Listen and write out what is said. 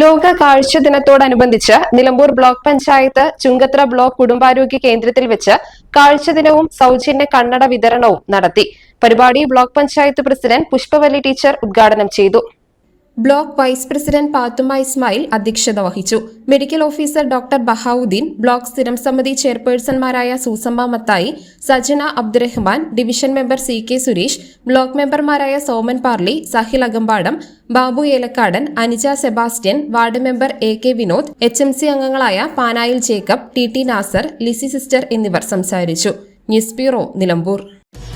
ലോക കാഴ്ച ദിനത്തോടനുബന്ധിച്ച് നിലമ്പൂർ ബ്ലോക്ക് പഞ്ചായത്ത് ചുങ്കത്ര ബ്ലോക്ക് കുടുംബാരോഗ്യ കേന്ദ്രത്തിൽ വെച്ച് കാഴ്ച ദിനവും സൗജന്യ കണ്ണട വിതരണവും നടത്തി. പരിപാടി block panchayat president Pushpavalli teacher ഉദ്ഘാടനം ചെയ്തു. Block vice president Pathuma Ismail അധ്യക്ഷത വഹിച്ചു. Medical officer doctor Bahauddin block സ്ഥിരം സമിതി ചെയർപേഴ്സൺമാരായ Susamma Mathai Sajna Abdurahman division member C K Suresh block മെമ്പർമാരായ Soman Parli Sahil Akampadam Babu Elakkadan Anija Sebastian ward member A K Vinod H M C അംഗങ്ങളായ Panayil Jacob T T Nasar Lissy sister എന്നിവർ സംസാരിച്ചു. News bureau Nilambur.